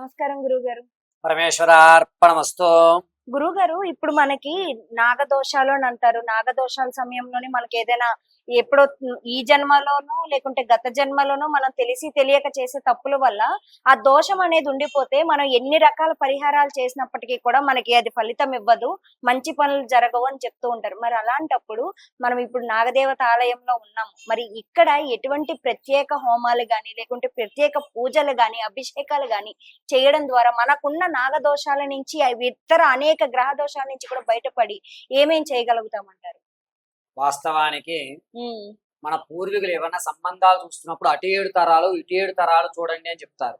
నమస్కారం గురువు గారు పరమేశ్వరార్పణమస్తు. గురువు గారు ఇప్పుడు మనకి నాగదోషాలు అని అంటారు. నాగదోషాల సమయంలోనే మనకి ఏదైనా ఎప్పుడో ఈ జన్మలోనో లేకుంటే గత జన్మలోనో మనం తెలిసి తెలియక చేసే తప్పుల వల్ల ఆ దోషం అనేది ఉండిపోతే మనం ఎన్ని రకాల పరిహారాలు చేసినప్పటికీ కూడా మనకి అది ఫలితం ఇవ్వదు. మంచి పనులు జరగవు అని చెప్తూ ఉంటారు. మరి అలాంటప్పుడు మనం ఇప్పుడు నాగదేవత ఆలయంలో ఉన్నాం. మరి ఇక్కడ ఎటువంటి ప్రత్యేక హోమాలు గాని లేకుంటే ప్రత్యేక పూజలు గాని అభిషేకాలు గాని చేయడం ద్వారా మనకున్న నాగదోషాల నుంచి అవి ఇతర అనేక గ్రహ దోషాల నుంచి కూడా బయటపడి ఏమేం చేయగలుగుతామంటారు? వాస్తవానికి మన పూర్వీకులు ఏమైనా సంబంధాలు చూస్తున్నప్పుడు అటు ఏడు తరాలు ఇటు ఏడు తరాలు చూడండి అని చెప్తారు.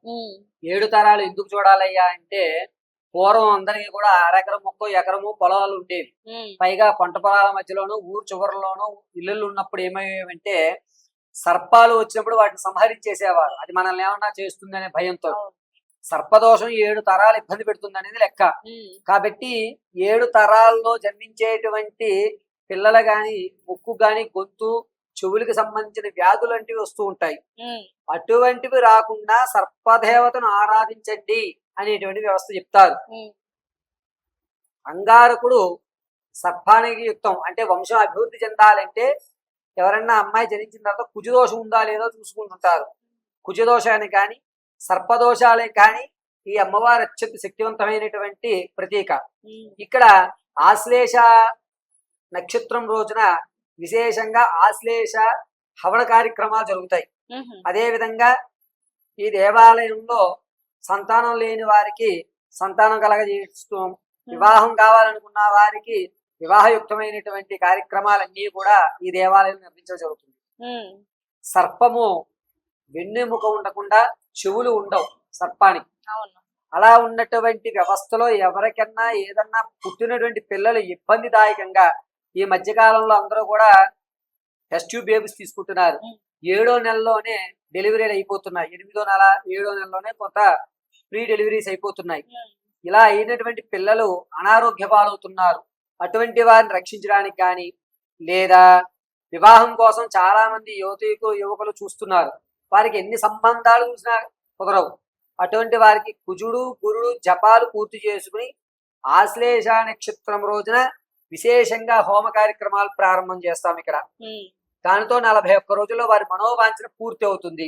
ఏడు తరాలు ఎందుకు చూడాలయ్యా అంటే పూర్వం అందరికీ కూడా అరెకరం మొక్క ఎకరము పొలాలు ఉండేవి. పైగా పంట పొలాల మధ్యలోను ఊరు చివరిలోను ఇల్లులు ఉన్నప్పుడు ఏమయ్యేవంటే సర్పాలు వచ్చినప్పుడు వాటిని సంహరించేసేవారు. అది మనల్ని ఏమన్నా చేస్తుందనే భయంతో. సర్పదోషం ఏడు తరాలు ఇబ్బంది పెడుతుంది అనేది లెక్క కాబట్టి ఏడు తరాల్లో జన్మించేటువంటి పిల్లలు గాని ముక్కు గాని గొంతు చెవులకు సంబంధించిన వ్యాధులు వంటివి వస్తూ ఉంటాయి. అటువంటివి రాకుండా సర్పదేవతను ఆరాధించండి అనేటువంటి వ్యవస్థ చెప్తారు. అంగారకుడు సర్పానికి యుక్తం. అంటే వంశం అభివృద్ధి చెందాలంటే ఎవరన్నా అమ్మాయి జనించిన తర్వాత కుజదోషం ఉందా లేదో చూసుకుంటుంటారు. కుజదోషాన్ని కానీ సర్పదోషాలే కానీ ఈ అమ్మవారి అత్యంత శక్తివంతమైనటువంటి ప్రతీక. ఇక్కడ ఆశ్లేష నక్షత్రం రోజున విశేషంగా ఆశ్లేష హవన కార్యక్రమాలు జరుగుతాయి. అదే విధంగా ఈ దేవాలయంలో సంతానం లేని వారికి సంతానం కలగజేస్తూ వివాహం కావాలనుకున్న వారికి వివాహయుక్తమైనటువంటి కార్యక్రమాలన్నీ కూడా ఈ దేవాలయం నిర్మించడం జరుగుతుంది. సర్పము వెన్నెముక ఉండకుండా చెవులు ఉండవు సర్పానికి. అలా ఉన్నటువంటి వ్యవస్థలో ఎవరికన్నా ఏదన్నా పుట్టినటువంటి పిల్లలు ఇబ్బందిదాయకంగా ఈ మధ్యకాలంలో అందరూ కూడా టెస్ట్ ట్యూబ్ బేబీస్ తీసుకుంటున్నారు. ఏడో నెలలోనే డెలివరీలు అయిపోతున్నాయి. ఎనిమిదో నెల ఏడో నెలలోనే కొంత ప్రీ డెలివరీస్ అయిపోతున్నాయి. ఇలా అయినటువంటి పిల్లలు అనారోగ్య పాలవుతున్నారు. అటువంటి వారిని రక్షించడానికి కానీ లేదా వివాహం కోసం చాలా మంది యువతకు యువకులు చూస్తున్నారు. వారికి ఎన్ని సంబంధాలు చూసినా కుదరవు. అటువంటి వారికి కుజుడు గురుడు జపాలు పూర్తి చేసుకుని ఆశ్లేష నక్షత్రం రోజున విశేషంగా హోమ కార్యక్రమాలు ప్రారంభం చేస్తాం ఇక్కడ. దానితో నలభై ఒక్క రోజుల్లో వారి మనోవాంఛన పూర్తి అవుతుంది.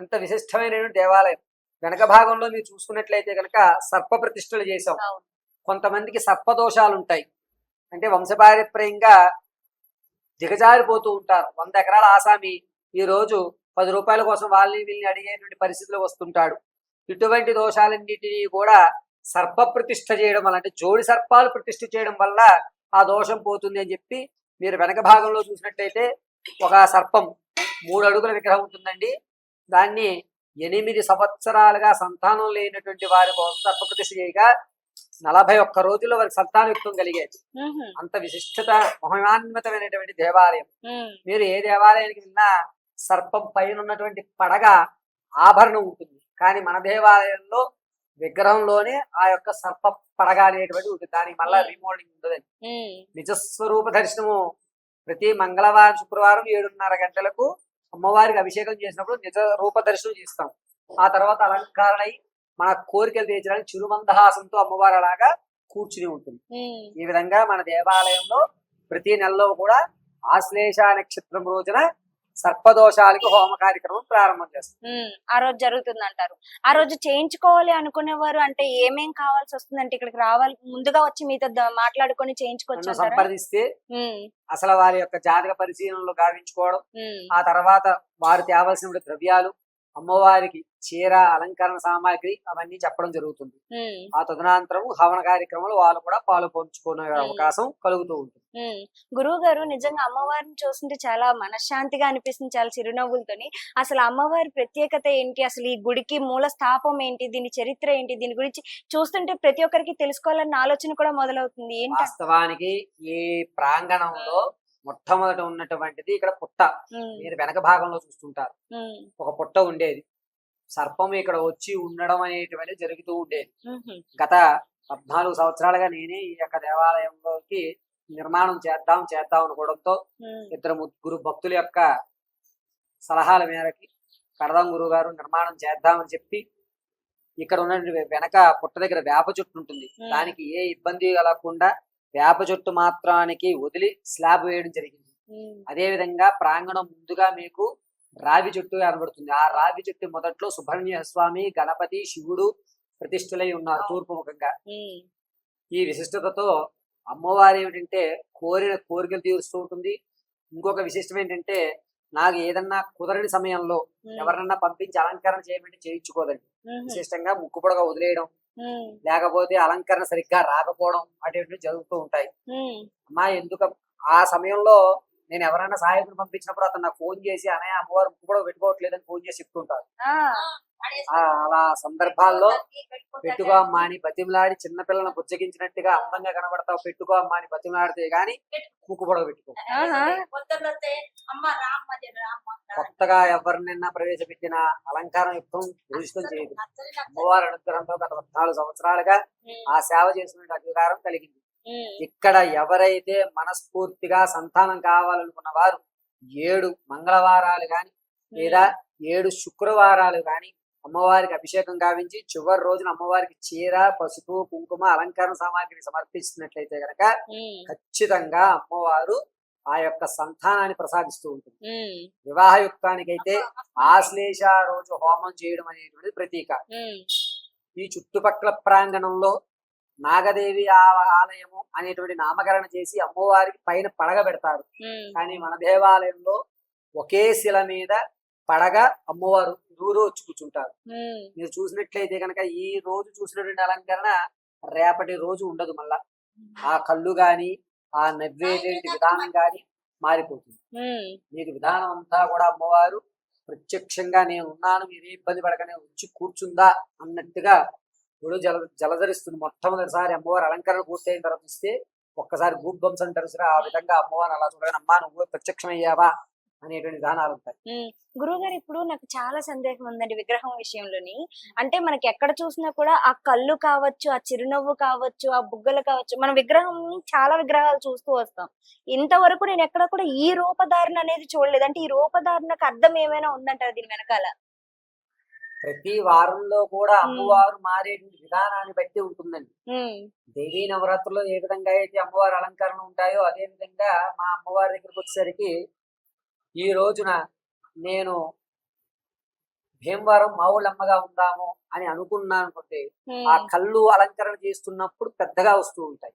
ఎంత విశిష్టమైనటువంటి దేవాలయం. వెనక భాగంలో మీరు చూసుకున్నట్లయితే కనుక సర్ప ప్రతిష్టలు చేశాం. కొంతమందికి సర్పదోషాలు ఉంటాయి అంటే వంశపారపర్యంగా దిగజారిపోతూ ఉంటారు. వంద ఎకరాల ఆసామి ఈ రోజు పది రూపాయల కోసం వాళ్ళని వీళ్ళని అడిగేటువంటి పరిస్థితిలో వస్తుంటాడు. ఇటువంటి దోషాలన్నిటినీ కూడా సర్ప ప్రతిష్ఠ చేయడం వల్ల అంటే జోడి సర్పాలు ప్రతిష్ఠ చేయడం వల్ల ఆ దోషం పోతుంది అని చెప్పి మీరు వెనక భాగంలో చూసినట్టయితే ఒక సర్పం మూడు అడుగుల విగ్రహం ఉంటుందండి. దాన్ని ఎనిమిది సంవత్సరాలుగా సంతానం లేనటువంటి వారి కోసం సర్ప ప్రతిష్ఠ చేయగా నలభై ఒక్క రోజుల్లో వారికి సంతానయుక్తం కలిగేది. అంత విశిష్టత మహిమాన్వితమైనటువంటి దేవాలయం. మీరు ఏ దేవాలయానికి వెళ్ళినా సర్పం పైన ఉన్నటువంటి పడగ ఆభరణం ఉంటుంది. కానీ మన దేవాలయంలో విగ్రహంలోనే ఆ యొక్క సర్ప పడగ అనేటువంటి ఉంటుంది. దానికి మళ్ళా. రీమోడలింగ్ ఉండదండి నిజస్వరూప దర్శనము. ప్రతి మంగళవారం శుక్రవారం ఏడున్నర గంటలకు అమ్మవారికి అభిషేకం చేసినప్పుడు నిజ రూప దర్శనం చేస్తాం. ఆ తర్వాత అలంకరణై మన కోరికలు తీర్చడానికి చిరుమందహాసంతో అమ్మవారు అలాగా కూర్చుని ఉంటుంది. ఈ విధంగా మన దేవాలయంలో ప్రతి నెలలో కూడా ఆశ్లేష నక్షత్రం రోజున సర్పదోషాలకి హోమ కార్యక్రమం ప్రారంభం చేస్తాం. ఆ రోజు జరుగుతుంది అంటారు ఆ రోజు చేయించుకోవాలి అనుకునేవారు అంటే ఏమేం కావాల్సి వస్తుందంటే ఇక్కడికి రావాలి ముందుగా వచ్చి మీతో మాట్లాడుకొని చేయించుకోవచ్చు? సంప్రదిస్తే అసలు వారి యొక్క జాతక పరిశీలనలు గావించుకోవడం ఆ తర్వాత వారు తేవలసిన ద్రవ్యాలు అమ్మవారికి చీర అలంకరణ సామాగ్రి అవన్నీ చెప్పడం జరుగుతుంది. ఆ తదనంతరం హవన కార్యక్రమంలో వాళ్ళు కూడా పాలు పంచుకునే అవకాశం కలుగుతూ ఉంటుంది. గురువు గారు నిజంగా అమ్మవారిని చూస్తుంటే చాలా మనశ్శాంతిగా అనిపిస్తుంది చాలా చిరునవ్వులతోని. అసలు అమ్మవారి ప్రత్యేకత ఏంటి? అసలు ఈ గుడికి మూల స్థాపం ఏంటి? దీని చరిత్ర ఏంటి? దీని గురించి చూస్తుంటే ప్రతి ఒక్కరికి తెలుసుకోవాలన్న ఆలోచన కూడా మొదలవుతుంది. ఏంటి? వాస్తవానికి ఈ ప్రాంగణంలో మొట్టమొదట ఉన్నటువంటిది ఇక్కడ పుట్ట. మీరు వెనక భాగంలో చూస్తుంటారు. ఒక పుట్ట ఉండేది. సర్పం ఇక్కడ వచ్చి ఉండడం అనేటువంటి జరుగుతూ ఉండేది. గత పద్నాలుగు సంవత్సరాలుగా నేనే ఈ యొక్క దేవాలయంలోకి నిర్మాణం చేద్దాం చేద్దాం అనుకోవడంతో ఇద్దరు ముగ్గురు భక్తుల యొక్క సలహాల మేరకి కడదాం గురువు గారు నిర్మాణం చేద్దామని చెప్పి ఇక్కడ ఉన్న వెనక పుట్ట దగ్గర వేప చెట్టు ఉంటుంది. దానికి ఏ ఇబ్బంది కలగకుండా వేప చెట్టు మాత్రానికి వదిలి స్లాబ్ వేయడం జరిగింది. అదే విధంగా ప్రాంగణం ముందుగా మీకు రావి చెట్టు కనబడుతుంది. ఆ రావి చెట్టు మొదట్లో సుబ్రహ్మణ్య స్వామి గణపతి శివుడు ప్రతిష్ఠులై ఉన్నారు తూర్పు ముఖంగా ఈ విశిష్టతతో అమ్మవారు ఏమిటంటే కోరిన కోరికలు తీరుస్తూ ఉంటుంది. ఇంకొక విశిష్టం ఏంటంటే నాకు ఏదన్నా కుదరని సమయంలో ఉమ్, ఎవరినన్నా పంపించి అలంకరణ చేయమంటే చేయించుకోదండి. విశిష్టంగా ముక్కు పొడగా వదిలేయడం లేకపోతే అలంకరణ సరిగ్గా రాకపోవడం అటువంటివి జరుగుతూ ఉంటాయి. అమ్మా ఎందుకు ఆ సమయంలో నేను ఎవరైనా సహాయకుని పంపించినప్పుడు అతను నాకు ఫోన్ చేసి అనయ్య అమ్మవారు ముక్కు పొడవ పెట్టుకోవట్లేదని ఫోన్ చేసి చెప్తుంటారు అలా సందర్భాల్లో పెట్టుకో అమ్మా అని బతిమలాడి చిన్నపిల్లలను బుజ్జగించినట్టుగా అందంగా కనబడతావు పెట్టుకో అమ్మా అని బతిమలాడితే గాని ముక్కు పొడవ పెట్టుకో. కొత్తగా ఎవరినైనా ప్రవేశపెట్టిన అలంకారం యుక్తం పూజితం చేయదు. అమ్మవారి అనుగ్రహంతో గత పద్నాలుగు సంవత్సరాలుగా ఆ సేవ చేసిన అధికారం కలిగింది. ఇక్కడ ఎవరైతే మనస్ఫూర్తిగా సంతానం కావాలనుకున్న వారు ఏడు మంగళవారాలు గాని లేదా ఏడు శుక్రవారాలు గాని అమ్మవారికి అభిషేకం గావించి చివరి రోజున అమ్మవారికి చీర పసుపు కుంకుమ అలంకరణ సామాగ్రి సమర్పించినట్లయితే గనక ఖచ్చితంగా అమ్మవారు ఆ యొక్క సంతానాన్ని ప్రసాదిస్తూ ఉంటుంది. వివాహయుక్తానికైతే ఆశ్లేష రోజు హోమం చేయడం అనేటువంటిది ప్రతీక. ఈ చుట్టుపక్కల ప్రాంగణంలో నాగదేవి ఆలయము అనేటువంటి నామకరణ చేసి అమ్మవారికి పైన పడగ పెడతారు. కానీ మన దేవాలయంలో ఒకే శిల మీద పడగ అమ్మవారు దూరు వచ్చి కూర్చుంటారు. మీరు చూసినట్లయితే కనుక ఈ రోజు చూసినటువంటి అలంకరణ రేపటి రోజు ఉండదు మళ్ళా. ఆ కళ్ళు గాని ఆ నవ్వేటువంటి విధానం గాని మారిపోతుంది. మీకు విధానం అంతా కూడా అమ్మవారు ప్రత్యక్షంగా నేను ఉన్నాను మీరు ఇబ్బంది పడకనే వచ్చి కూర్చుందా అన్నట్టుగా ఇప్పుడు జల జలధరిస్తుంది. మొట్టమొదటిసారి అమ్మవారు అలంకరణ పూర్తయిన తర్వాత ఇస్తే ఒక్కసారి అంటారు సరే ఆ విధంగా అమ్మవారు అలా చూడగానే అమ్మా నువ్వు ప్రత్యక్షమయ్యావా? అనేటువంటి విధానాలు ఉంటాయి. గురువుగారు ఇప్పుడు నాకు చాలా సందేహం ఉందండి విగ్రహం విషయంలోని. అంటే మనకి ఎక్కడ చూసినా కూడా ఆ కళ్ళు కావచ్చు ఆ చిరునవ్వు కావచ్చు ఆ బుగ్గలు కావచ్చు మన విగ్రహం చాలా విగ్రహాలు చూస్తూ వస్తాం. ఇంతవరకు నేను ఎక్కడ కూడా ఈ రూపధారణ అనేది చూడలేదు. అంటే ఈ రూపధారణకు అర్థం ఏమైనా ఉందంటారు దీని వెనకాల? ప్రతి వారంలో కూడా అమ్మవారు మారేటువంటి విధానాన్ని బట్టి ఉంటుందండి. దేవీ నవరాత్రుల్లో ఏ విధంగా అయితే అమ్మవారి అలంకరణ ఉంటాయో అదే విధంగా మా అమ్మవారి దగ్గరికి వచ్చేసరికి ఈ రోజున నేను భీమవరం మావుళ్ళమ్మగా ఉందాము అని అనుకున్నాను అనుకుంటే ఆ కళ్ళు అలంకరణ చేస్తున్నప్పుడు పెద్దగా వస్తూ ఉంటాయి.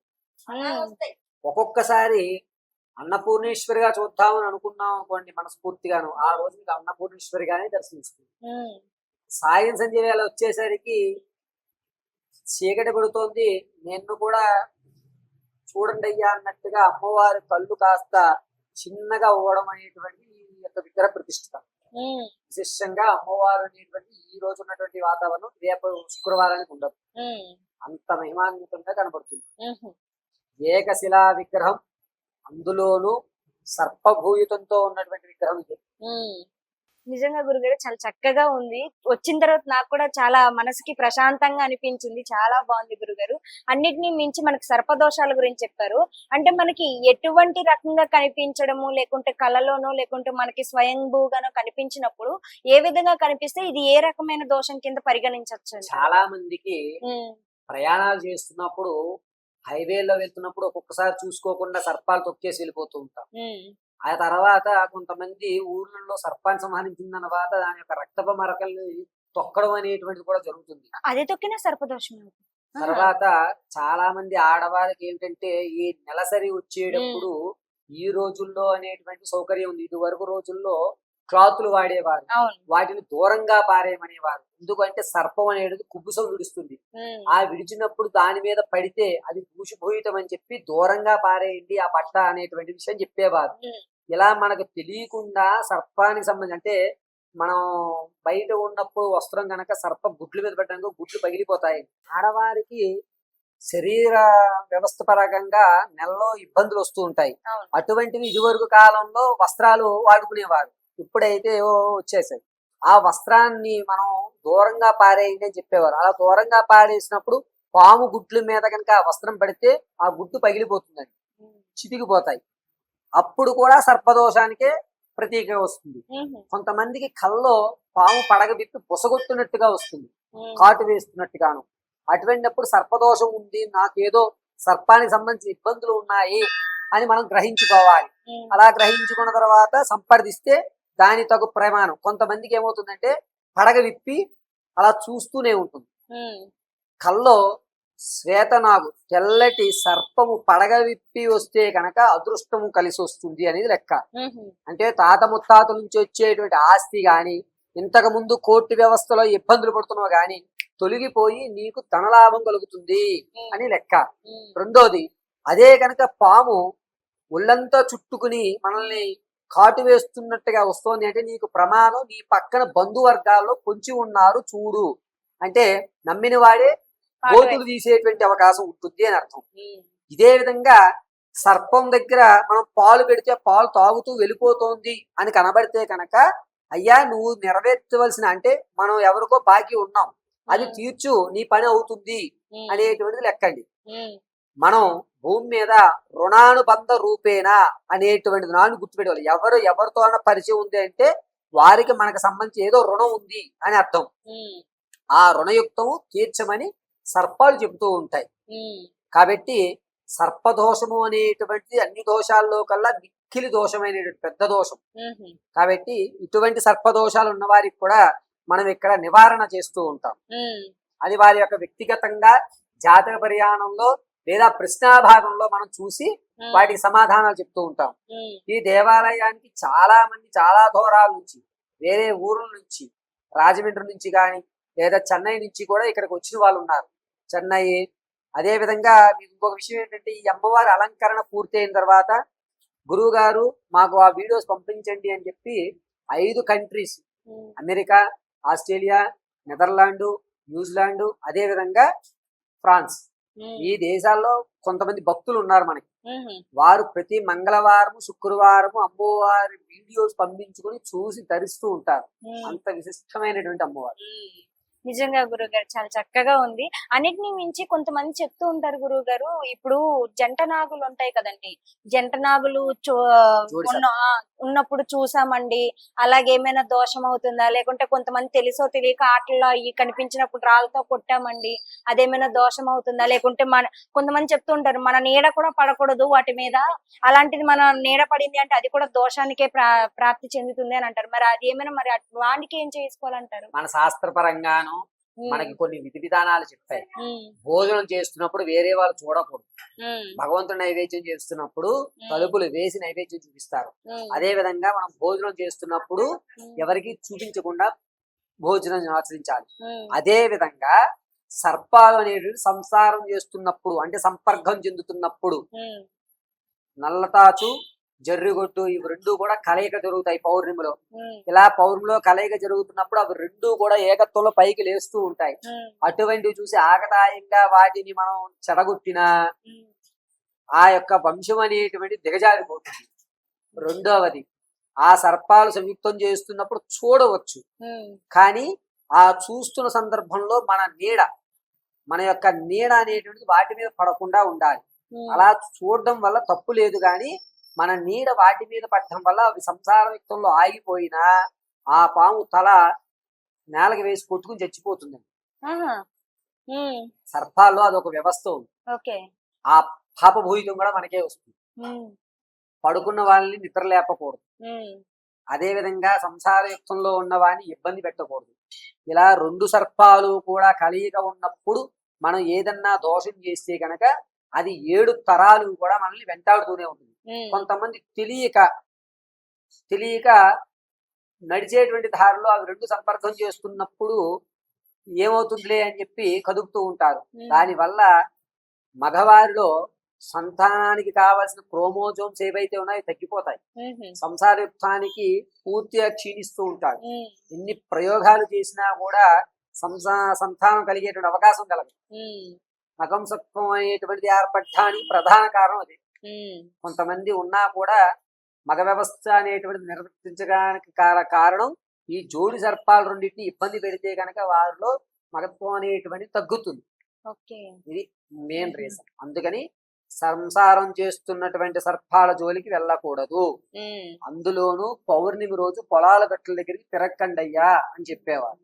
ఒక్కొక్కసారి అన్నపూర్ణేశ్వరిగా చూద్దామని అనుకున్నాం అనుకోండి మనస్ఫూర్తిగాను. ఆ రోజు అన్నపూర్ణేశ్వరిగానే దర్శనిస్తుంది ఉమ్, సాయం సంధ్య వేళ వచ్చేసరికి చీకటి పడుతోంది. నిన్ను కూడా చూడండి అయ్యా అన్నట్టుగా అమ్మవారి కళ్ళు కాస్త చిన్నగా అవ్వడం అనేటువంటి ఈ యొక్క విగ్రహ ప్రతిష్ఠిత విశిష్టంగా అమ్మవారు అనేటువంటి ఈ రోజు ఉన్నటువంటి వాతావరణం రేపు శుక్రవారానికి ఉండదు. అంత మహిమాన్వితంగా కనబడుతుంది. ఏకశిలా విగ్రహం అందులోనూ సర్పభూయితంతో ఉన్నటువంటి విగ్రహం ఇది. నిజంగా గురుగారు చాలా చక్కగా ఉంది. వచ్చిన తర్వాత నాకు కూడా చాలా మనసుకి ప్రశాంతంగా అనిపించింది. చాలా బాగుంది గురుగారు. అన్నిటినీ మించి మనకి సర్పదోషాల గురించి చెప్పారు. అంటే మనకి ఎటువంటి రకంగా కనిపించడము లేకుంటే కళలోనో లేకుంటే మనకి స్వయంభూగానో కనిపించినప్పుడు ఏ విధంగా కనిపిస్తే ఇది ఏ రకమైన దోషం కింద పరిగణించవచ్చు చాలా మందికి ప్రయాణాలు చేస్తున్నప్పుడు హైవేలో వెళ్తున్నప్పుడు ఒక్కొక్కసారి చూసుకోకుండా సర్పాలు తొక్కేసి వెళ్ళిపోతూ ఉంటాం. ఆ తర్వాత కొంతమంది ఊర్లలో సర్పాన్ని సంహరించిన తర్వాత దాని యొక్క రక్తప మరకల్ని తొక్కడం అనేటువంటిది కూడా జరుగుతుంది. అదే తొక్కిన సర్పదోషం తర్వాత చాలా మంది ఆడవాళ్ళకి ఏంటంటే ఈ నెలసరి వచ్చేటప్పుడు ఈ రోజుల్లో అనేటువంటి సౌకర్యం ఉంది. ఇది వరకు రోజుల్లో క్లాతులు వాడేవారు వాటిని దూరంగా పారేయమనేవారు ఎందుకంటే సర్పం అనేది కుబుసం విడుస్తుంది. ఆ విడిచినప్పుడు దాని మీద పడితే అది దూషిపోయటం అని చెప్పి దూరంగా పారేయండి ఆ బట్ట అనేటువంటి విషయం చెప్పేవారు. ఇలా మనకు తెలియకుండా సర్పానికి సంబంధించి అంటే మనం బయట ఉన్నప్పుడు వస్త్రం గనక సర్ప గుడ్ల మీద పెట్టడానికి గుడ్లు పగిలిపోతాయి. ఆడవారికి శరీర వ్యవస్థ పరంగా నెలలో ఇబ్బందులు వస్తూ ఉంటాయి. అటువంటివి ఇదివరకు కాలంలో వస్త్రాలు వాడుకునేవారు. ఇప్పుడైతే వచ్చేసాయి. ఆ వస్త్రాన్ని మనం దూరంగా పారేయండి అని చెప్పేవారు. అలా దూరంగా పారేసినప్పుడు పాము గుడ్ల మీద కనుక వస్త్రం పడితే ఆ గుడ్డు పగిలిపోతుందండి. చితికిపోతాయి. అప్పుడు కూడా సర్పదోషానికే ప్రతీక వస్తుంది. కొంతమందికి కల్లో పాము పడగబిప్పి బుసగొట్టినట్టుగా వస్తుంది. కాటు వేస్తున్నట్టుగాను. అటువంటిప్పుడు సర్పదోషం ఉంది నాకేదో సర్పానికి సంబంధించిన ఇబ్బందులు ఉన్నాయి అని మనం గ్రహించుకోవాలి. అలా గ్రహించుకున్న తర్వాత సంప్రదిస్తే దాని తగు ప్రమాణం. కొంతమందికి ఏమవుతుందంటే పడగ విప్పి అలా చూస్తూనే ఉంటుంది. కల్లో శ్వేతనాగు. తెల్లటి సర్పము పడగ విప్పి వస్తే కనుక అదృష్టము కలిసి వస్తుంది అనేది లెక్క. అంటే తాత ముత్తాతల నుంచి వచ్చేటువంటి ఆస్తి గాని ఇంతకు ముందు కోర్టు వ్యవస్థలో ఇబ్బందులు పడుతున్నావు గాని తొలగిపోయి నీకు ధనలాభం కలుగుతుంది అని లెక్క. రెండోది అదే కనుక పాము ఒళ్ళంతా చుట్టుకుని మనల్ని కాటు వేస్తున్నట్టుగా వస్తోంది అంటే నీకు ప్రమాదం నీ పక్కన బంధువర్గాల్లో పొంచి ఉన్నారు చూడు. అంటే నమ్మిన వాడే కాటు గోతులు తీసేటువంటి అవకాశం ఉంటుంది అని అర్థం. ఇదే విధంగా సర్పం దగ్గర మనం పాలు పెడితే పాలు తాగుతూ వెళ్ళిపోతోంది అని కనబడితే కనుక అయ్యా నువ్వు నెరవేర్చవలసిన అంటే మనం ఎవరికో బాకీ ఉన్నాం. అది తీర్చు నీ పని అవుతుంది అనేటువంటిది లెక్కండి. మనం భూమి మీద రుణానుబంధ రూపేణ అనేటువంటిది నాను గుర్తుపెట్టుకోవాలి. ఎవరు ఎవరితో అన్న పరిచయం ఉంది అంటే వారికి మనకు సంబంధించి ఏదో రుణం ఉంది అని అర్థం. ఆ రుణయుక్తం తీర్చమని సర్పాలు చెబుతూ ఉంటాయి. కాబట్టి సర్పదోషము అనేటువంటిది అన్ని దోషాల్లో కల్లా మిక్కిలి దోషమైనటువంటి పెద్ద దోషం. కాబట్టి ఇటువంటి సర్పదోషాలు ఉన్న వారికి కూడా మనం ఇక్కడ నివారణ చేస్తూ ఉంటాం. అది వారి యొక్క వ్యక్తిగతంగా జాతక పరియాణంలో లేదా ప్రశ్నాభాగంలో మనం చూసి వాటికి సమాధానాలు చెప్తూ ఉంటాం. ఈ దేవాలయానికి చాలా మంది చాలా దూరాల నుంచి వేరే ఊర్ల నుంచి రాజమండ్రి నుంచి కానీ లేదా చెన్నై నుంచి కూడా ఇక్కడికి వచ్చిన వాళ్ళు ఉన్నారు. చెన్నై. అదే విధంగా మీకు ఇంకొక విషయం ఏంటంటే ఈ అమ్మవారి అలంకరణ పూర్తయిన తర్వాత గురువు గారు మాకు ఆ వీడియోస్ పంపించండి అని చెప్పి ఐదు countries America Australia Netherlands New Zealand అదే విధంగా ఫ్రాన్స్. ఈ దేశాల్లో కొంతమంది భక్తులు ఉన్నారు మనకి. వారు ప్రతి మంగళవారం శుక్రవారం అమ్మవారి వీడియోస్ పంపించుకొని చూసి ధరిస్తూ ఉంటారు. అంత విశిష్టమైనటువంటి అమ్మవారు. నిజంగా గురుగారు చాలా చక్కగా ఉంది. అన్నిటిని మించి కొంతమంది చెప్తూ ఉంటారు గురువు గారు ఇప్పుడు జంట నాగులు ఉంటాయి కదండి. జంట నాగులు ఉన్నప్పుడు చూసామండి. అలాగే ఏమైనా దోషం అవుతుందా? లేకుంటే కొంతమంది తెలుసో తెలియక ఆటల్లో అవి కనిపించినప్పుడు రాళ్ళతో కొట్టామండి. అదేమైనా దోషం అవుతుందా? లేకుంటే మన కొంతమంది చెప్తూ ఉంటారు మన నీడ కూడా పడకూడదు వాటి మీద. అలాంటిది మన నీడ పడింది అంటే అది కూడా దోషానికే ప్రా ప్రాప్తి చెందుతుంది అని అంటారు. మరి అది ఏమైనా మరి వానికి ఏం చేసుకోవాలంటారు? మన శాస్త్రపరంగాను మనకి కొన్ని విధి విధానాలు చెప్తాయి ఉమ్, భోజనం చేస్తున్నప్పుడు వేరే వాళ్ళు చూడకూడదు. భగవంతుడు నైవేద్యం చేస్తున్నప్పుడు తలుపులు వేసి నైవేద్యం చూపిస్తారు. అదే విధంగా మనం భోజనం చేస్తున్నప్పుడు ఎవరికి చూపించకుండా భోజనం ఆచరించాలి. అదే విధంగా సర్పాలు అనేవి సంసారం చేస్తున్నప్పుడు అంటే సంపర్కం చెందుతున్నప్పుడు నల్లతాచు జర్రిగొట్టు ఇవి రెండు కూడా కలయిక జరుగుతాయి పౌర్ణమిలో. ఇలా పౌర్ణమిలో కలయిక జరుగుతున్నప్పుడు అవి రెండు కూడా ఏకత్వంలో పైకి లేస్తూ ఉంటాయి. అటువంటివి చూసి ఆకతాయంగా వాటిని మనం చెడగొట్టినా ఆ యొక్క వంశం అనేటువంటి దిగజారిపోతుంది. రెండవది ఆ సర్పాలు సంయుక్తం చేస్తున్నప్పుడు చూడవచ్చు. కానీ ఆ చూస్తున్న సందర్భంలో మన నీడ మన యొక్క నీడ అనేటువంటిది వాటి మీద పడకుండా ఉండాలి. అలా చూడడం వల్ల తప్పు లేదు కానీ మన నీడ వాటి మీద పడడం వల్ల అవి సంసార యుక్తంలో ఆగిపోయినా ఆ పాము తల నేలకి వేసి కొట్టుకుని చచ్చిపోతుంది సర్పాల్లో అదొక వ్యవస్థ ఉంది. ఆ పాపభూయితం కూడా మనకే వస్తుంది. పడుకున్న వాళ్ళని నిద్ర లేపకూడదు. అదే విధంగా సంసార యుక్తంలో ఉన్న వాడిని ఇబ్బంది పెట్టకూడదు. ఇలా రెండు సర్పాలు కూడా కలియిక ఉన్నప్పుడు మనం ఏదన్నా దోషం చేస్తే కనుక అది ఏడు తరాలు కూడా మనల్ని వెంటాడుతూనే ఉంటుంది. కొంతమంది తెలియక తెలియక నడిచేటువంటి దారిలో అవి రెండు సంపర్కం చేస్తున్నప్పుడు ఏమవుతుందిలే అని చెప్పి కదుపుతూ ఉంటారు. దానివల్ల మగవారిలో సంతానానికి కావాల్సిన క్రోమోజోమ్స్ ఏవైతే ఉన్నాయో తగ్గిపోతాయి. సంసారయుక్తానికి పూర్తిగా క్షీణిస్తూ ఉంటాడు ఎన్ని ప్రయోగాలు చేసినా కూడా సంసా సంతానం కలిగేటువంటి అవకాశం కలదు నకంసత్వం అనేటువంటిది ఏర్పడటానికి ప్రధాన కారణం అది. కొంతమంది ఉన్నా కూడా మగ వ్యవస్థ అనేటువంటిది నిర్వర్తించడానికి కార- కారణం ఈ జోడి సర్పాలు రెండింటిని ఇబ్బంది పెడితే కనుక వారిలో మగత్వం అనేటువంటిది తగ్గుతుంది. ఇది మెయిన్ రీజన్. అందుకని సంసారం చేస్తున్నటువంటి సర్పాల జోలికి వెళ్ళకూడదు. అందులోనూ పౌర్ణమి రోజు పొలాల గట్ల దగ్గరికి తిరక్కండయ్యా అని చెప్పేవారు.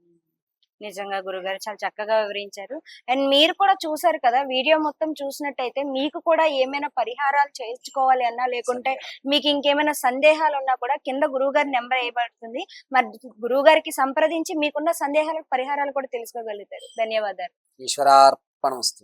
నిజంగా గురుగారు చాలా చక్కగా వివరించారు. అండ్ మీరు కూడా చూసారు కదా వీడియో మొత్తం చూసినట్టయితే మీకు కూడా ఏమైనా పరిహారాలు చేయించుకోవాలి అన్నా లేకుంటే మీకు ఇంకేమైనా సందేహాలు ఉన్నా కూడా కింద గురువు గారి నెంబర్ వేయబడుతుంది మరి గురువు గారికి సంప్రదించి మీకున్న సందేహాలకు పరిహారాలు కూడా తెలుసుకోగలుగుతారు. ధన్యవాదాలు. ఈశ్వరార్పణమస్తు.